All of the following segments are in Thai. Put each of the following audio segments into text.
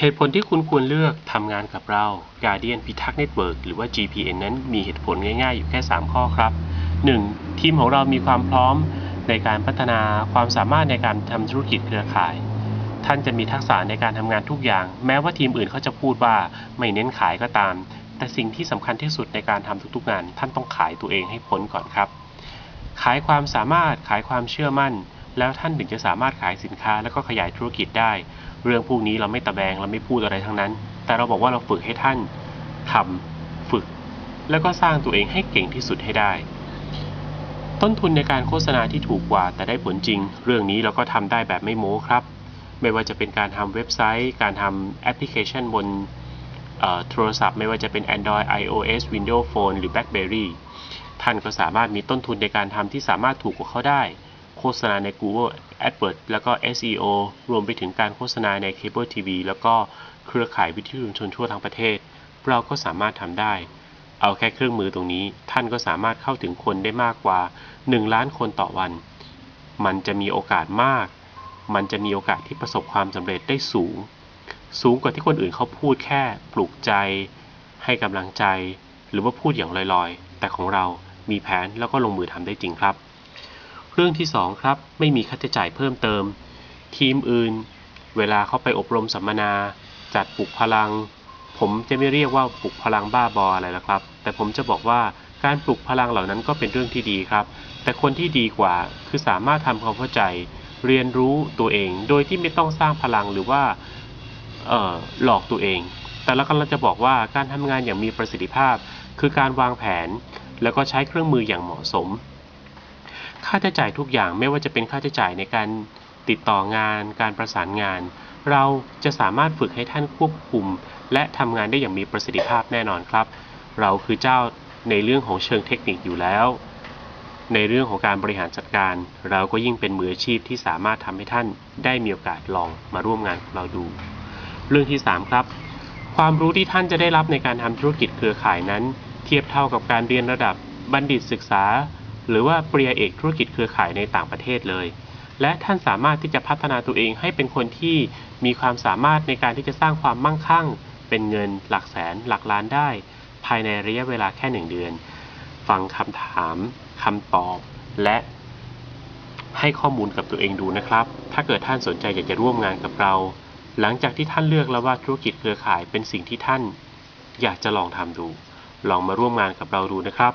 เหตุผลที่คุณควรเลือกทำงานกับเรา Guardian พิทักษ์ Network หรือว่า GPN นั้นมีเหตุผลง่ายๆ อยู่แค่ 3 ข้อครับ 1. ทีมของเรามีความพร้อมในการพัฒนาความสามารถในการทำธุรกิจเครือข่าย ท่านจะมีทักษะในการทำงานทุกอย่าง แม้ว่าทีมอื่นเขาจะพูดว่าไม่เน้นขายก็ตาม แต่สิ่งที่สำคัญที่สุดในการทำทุกๆงาน ท่านต้องขายตัวเองให้พ้นก่อนครับ ขายความสามารถขายความเชื่อมั่น แล้วท่านถึงจะสามารถขายสินค้าแล้วก็ขยายธุรกิจได้ เรื่องพวกนี้เราไม่ตะแบงเราไม่พูดอะไรทั้งนั้น แต่เราบอกว่าเราฝึกให้ท่านทำฝึก แล้วก็สร้างตัวเองให้เก่งที่สุดให้ได้ ต้นทุนในการโฆษณาที่ถูกกว่า แต่ได้ผลจริง เรื่องนี้เราก็ทำได้แบบไม่โม้ครับ ไม่ว่าจะเป็นการทำเว็บไซต์ การทำแอปพลิเคชันบนโทรศัพท์ ไม่ว่าจะเป็น Android iOS Windows Phone หรือ BlackBerry ท่านก็สามารถมีต้นทุนในการทำที่สามารถถูกกว่าเขาได้ โฆษณาใน Google AdWords แล้วก็ SEO รวมไปถึงการโฆษณาในเคเบิลทีวีแล้วก็เครือข่ายวิทยุชุมชนทั่วทั้งประเทศ เราก็สามารถทำได้ เอาแค่เครื่องมือตรงนี้ ท่านก็สามารถเข้าถึงคนได้มากกว่า 1 ล้านคนต่อวัน มันจะมีโอกาสมาก มันจะมีโอกาสที่ประสบความสำเร็จได้สูง สูงกว่าที่คนอื่นเขาพูดแค่ปลุกใจ ให้กำลังใจ หรือว่าพูดอย่างลอยๆ แต่ของเรามีแผนแล้วก็ลงมือทำได้จริงครับ เรื่องที่ 2 ครับ ไม่มีค่าใช้จ่ายเพิ่มเติม ทีมอื่น เวลาเขาไปอบรมสัมมนา จัดปลุกพลัง ผมจะไม่เรียกว่าปลุกพลังบ้าบออะไรละครับ แต่ผมจะบอกว่าการปลุกพลังเหล่านั้นก็เป็นเรื่องที่ดีครับ แต่คนที่ดีกว่าคือสามารถทำความเข้าใจ เรียนรู้ตัวเอง โดยที่ไม่ต้องสร้างพลังหรือว่าหลอกตัวเอง แต่เรากำลังจะบอกว่าการทำงานอย่างมีประสิทธิภาพ คือการวางแผน แล้วก็ใช้เครื่องมืออย่างเหมาะสม ค่าใช้จ่ายทุกอย่างไม่ว่าจะเป็นค่าใช้จ่ายในการติดต่องาน การประสานงาน เราจะสามารถฝึกให้ท่านควบคุม และทำงานได้อย่างมีประสิทธิภาพแน่นอนครับ เราคือเจ้าในเรื่องของเชิงเทคนิคอยู่แล้ว ในเรื่องของการบริหารจัดการ เราก็ยิ่งเป็นมืออาชีพที่สามารถทำให้ท่านได้มีโอกาสลองมาร่วมงานเราดู เรื่องที่ 3 ครับ ความรู้ที่ท่านจะได้รับในการทำธุรกิจเครือข่ายนั้น เทียบเท่ากับการเรียนระดับบัณฑิตศึกษา หรือว่าเปริญญาเอกธุรกิจเครือข่ายในต่างประเทศเลย และท่านสามารถที่จะพัฒนาตัวเองให้เป็นคนที่มีความสามารถในการที่จะสร้างความมั่งคั่ง เป็นเงินหลักแสนหลักล้านได้ ภายในระยะเวลาแค่หนึ่งเดือน ฟังคำถามคำตอบและให้ข้อมูลกับตัวเองดูนะครับ ถ้าเกิดท่านสนใจอยากจะร่วมงานกับเรา หลังจากที่ท่านเลือกแล้วว่าธุรกิจเครือข่ายเป็นสิ่งที่ท่าน อยากจะลองทำดู ลองมาร่วมงานกับเราดูนะครับ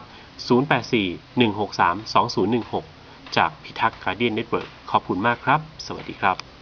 084-163-2016 จากพิทักษ์การเดียนเน็ตเวิร์กขอบคุณมากครับ สวัสดีครับ